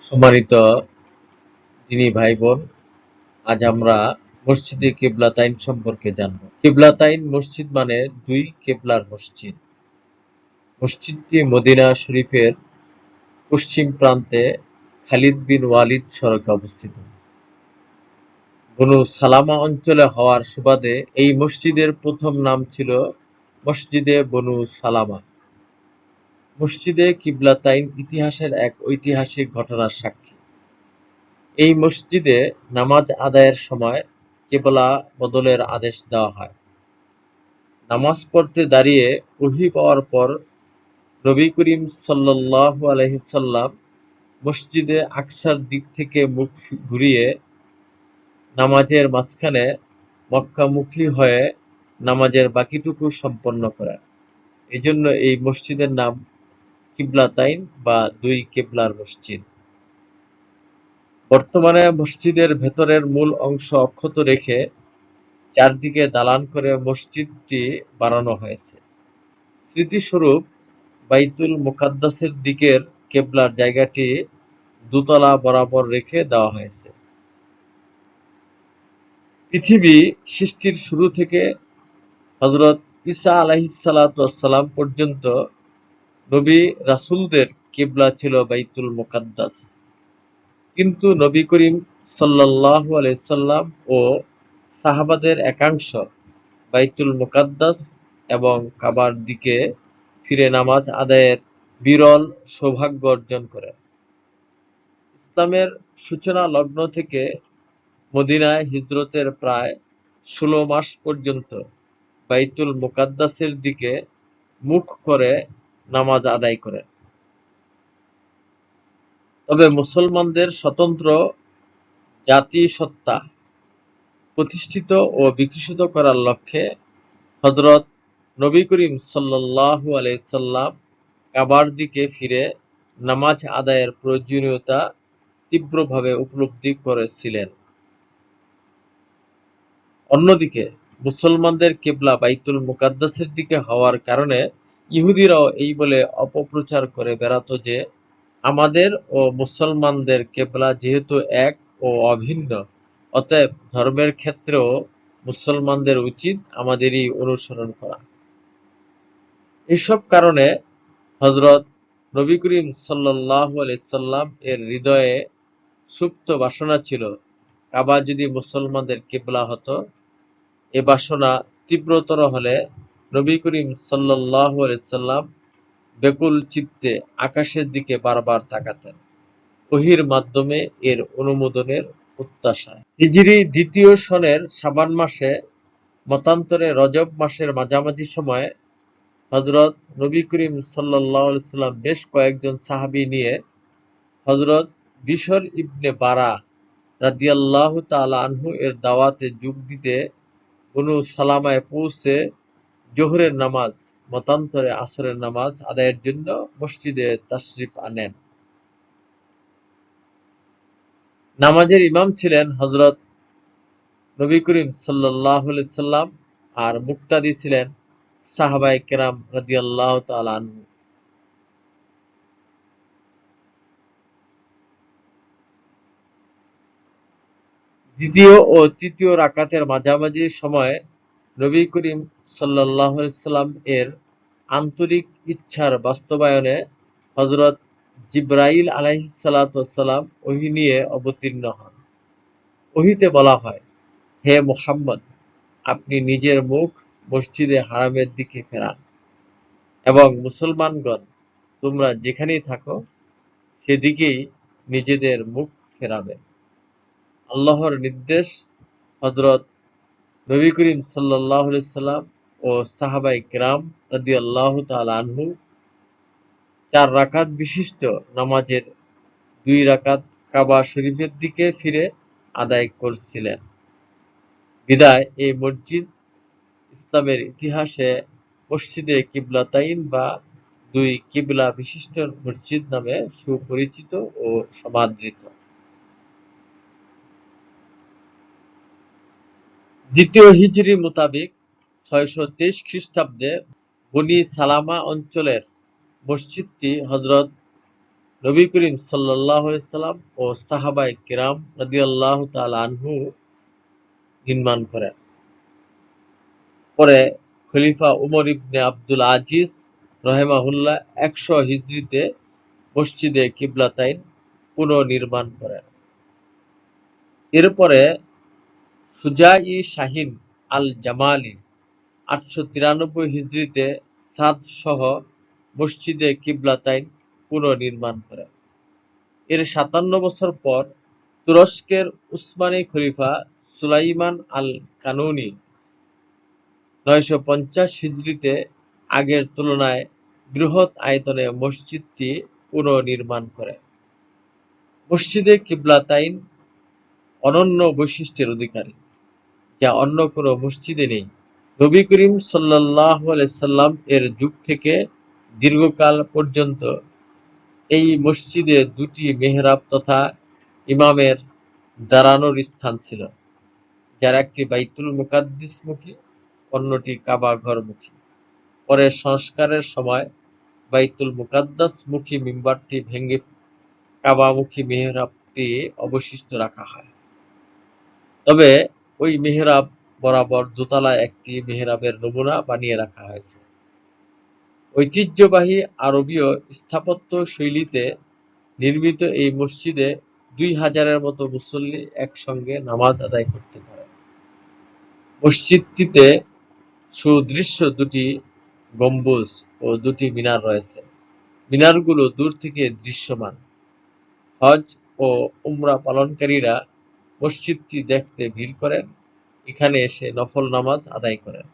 সম্মানিত দিনী ভাই বোন আজ আমরা মসজিদে কিবলাতাইন সম্পর্কে জানব। কিবলাতাইন মসজিদ মানে দুই কেবলার মসজিদ। মসজিদটি মদিনা শরীফের পশ্চিম প্রান্তে খালিদ বিন ওয়ালিদ সড়কে অবস্থিত। বনু সালামা অঞ্চলে হওয়ার সুবাদে এই মসজিদের প্রথম নাম ছিল মসজিদে বনু সালামা। মসজিদে কিবলাতাইন ইতিহাসের এক ঐতিহাসিক ঘটনার সাক্ষী। এই মসজিদে নামাজ আদায়ের সময় কেবলা বদলের আদেশ দেওয়া হয়। নামাজ পড়তে দাঁড়িয়ে ওহী পাওয়ার পর নবী করিম সাল্লাল্লাহু আলাইহি সাল্লাম মসজিদে আকসার দিক থেকে মুখ ঘুরিয়ে নামাজের মাঝখানে মক্কামুখী হয়ে নামাজের বাকিটুকু সম্পন্ন করেন। এজন্য এই মসজিদের নাম কিবলাতাইন বা দুই কেবলার মসজিদ। বর্তমানে মসজিদের ভেতরের মূল অংশ অক্ষত রেখে চারদিকে দালান করে মসজিদটি বানানো হয়েছে। স্মৃতিস্বরূপ বাইতুল মুকাদ্দাসের দিকের কেবলার জায়গাটি দুতলা বরাবর রেখে দেওয়া হয়েছে। পৃথিবী সৃষ্টির শুরু থেকে হজরত ঈসা আলাহিসাল্লাম পর্যন্ত নবী রাসুলদের কিবলা ছিল বাইতুল মুকাদ্দাস। কিন্তু নবী করিম সাল্লাহ আলাইসাল্লাম ও সাহাবাদের একাংশ বাইতুল মোকাদ্দাস এবং কাবার দিকে ফিরে নামাজ আদায়ের বিরল সৌভাগ্য অর্জন করে ইসলামের সূচনা লগ্ন থেকে মদিনায় হিজরতের প্রায় ষোলো মাস পর্যন্ত বাইতুল মুকাদ্দাসের দিকে মুখ করে নামাজ আদায় করেন তবে মুসলমানদের স্বতন্ত্র জাতিসত্তা প্রতিষ্ঠিত ও বিকশিত করার লক্ষ্যে হজরত নবী করিম সাল্লাল্লাহু আলাইসাল্লাম কাবার দিকে ফিরে নামাজ আদায়ের প্রয়োজনীয়তা তীব্রভাবে উপলব্ধি করেছিলেন। অন্যদিকে, মুসলমানদের কেবলা বাইতুল মুকাদ্দাসের দিকে হওয়ার কারণে ইহুদিরাও এই বলে অপপ্রচার করে বেড়াত যে, আমাদের ও মুসলমানদের কেবলা যেহেতু এক ও অভিন্ন, অতএব ধর্মের ক্ষেত্রেও মুসলমানদের উচিত আমাদেরই অনুসরণ করা। এসব কারণে হজরত নবী করিম সাল্লাহ সাল্লাম এর হৃদয়ে সুপ্ত বাসনা ছিল, কাবা যদি মুসলমানদের কেবলা হতো এ বাসনা তীব্রতর হলে নবী করিম সাল্লাহ সাল্লাম বেকুল চিত্তে আকাশের দিকে বারবার তাকাতেন। ওহির মাধ্যমে এর অনুমোদনের প্রত্যাশায়। হিজরি দ্বিতীয় সনের সাবান মাসে মতান্তরে রজব মাসের মাঝামাঝি সময়ে হজরত নবী করিম সাল্লাহ সাল্লাম বেশ কয়েকজন সাহাবি নিয়ে হজরত বিশর ইবনে বারা রাদিয়াল্লাহ তালা আনহু এর দাওয়াতে যোগ দিতে বনু সালামায় পৌঁছে জোহরের নামাজ, মতান্তরে আসরের নামাজ আদায়ের জন্য মসজিদে তাশরিফ আনেন। নামাজের ইমাম ছিলেন হজরত নবী করিম সাল্লাহ সাল্লাম আর মুক্তাদি ছিলেন সাহাবাই কেরাম রাদিয়াল্লাহ তালানহু দ্বিতীয় ও তৃতীয় রাকাতের মাঝামাঝি সময়ে নবী করিম সাল্লাম এর আন্তরিক ইচ্ছার বাস্তবায়নে হজরত জিব্রাইল আলাইসালাম ওহি নিয়ে অবতীর্ণ হন। ওহিতে বলা হয়, হে মুহাম্মদ, আপনি নিজের মুখ মসজিদে হারামের দিকে ফেরান এবং মুসলমানগণ তোমরা যেখানেই থাকো, সেদিকেই নিজেদের মুখ ফেরাবে। আল্লাহর নির্দেশ হজরত নবী করিম সাল্লাহ সাল্লাম ও সাহাবাই গ্রাম রাদি আল্লাহ আনহু চার রাকাত বিশিষ্ট নামাজের দুই রাকাত কাবা শরীফের দিকে ফিরে আদায় করছিলেন। বিদায়, এই মসজিদ ইসলামের ইতিহাসে মসজিদে কিবলাতাইন বা দুই কিবলা বিশিষ্ট মসজিদ নামে সুপরিচিত ও সমাদৃত। দ্বিতীয় হিজরি মোতাবেক ছয়শো তেইশ খ্রিস্টাব্দে বনি সালামা অঞ্চলের মসজিদটি হজরত নবী করিম সাল্লাম ও সাহাবাই কিরাম রাদিয়াল্লাহ তাআলা আনহু নির্মাণ করেন। পরে খলিফা উমর ইবনে আব্দুল আজিজ রহেমাহুল্লাহ একশো হিজরিতে মসজিদে কিবলাতাইন পুনর্নির্মাণ করেন। এরপরে সুজা-ই শাহিন আল জামালি আটশো তিরানব্বই হিজরিতে সাদ সহ মসজিদে কিবলাতাইন পুনর্নির্মাণ করেন। এর সাতান্ন বছর পর তুরস্কের উসমানী খলিফা সুলাইমান আল কানুনি নয়শো পঞ্চাশ হিজরিতে আগের তুলনায় বৃহৎ আয়তনে মসজিদটি পুনর্নির্মাণ করেন। মসজিদে কিবলাতাইন অনন্য বৈশিষ্ট্যের অধিকারী। যা অন্য কোনো মসজিদে নেই। নবী করিম সাল্লাহ সাল্লাম এর যুগ থেকে দীর্ঘকাল পর্যন্ত এই মসজিদে দুটি মেহরাব তথা ইমামের দাঁড়ানোর স্থান ছিল, যার একটি বাইতুল মুকাদ্দিসমুখী অন্যটি কাবা ঘরমুখী পরে সংস্কারের সময় বাইতুল মুকাদ্দাস মুখী মিম্বারটি ভেঙে কাবামুখী মেহরাবটি অবশিষ্ট রাখা হয়। তবে ওই মেহরাব বরাবর দোতলায় একটি মেহরাবের নমুনা বানিয়ে রাখা হয়েছে। ঐতিহ্যবাহী আরবীয় স্থাপত্য শৈলীতে নির্মিত এই মসজিদে দুই হাজারের মতো মুসল্লি একসঙ্গে নামাজ আদায় করতে পারে। মসজিদটিতে সুদৃশ্য দুটি গম্বুজ ও দুটি মিনার রয়েছে। মিনারগুলো দূর থেকে দৃশ্যমান। হজ ও উমরা পালনকারীরা মসজিদটি দেখতে ভিড় করেন। এখানে এসে নফল নামাজ আদায় করেন।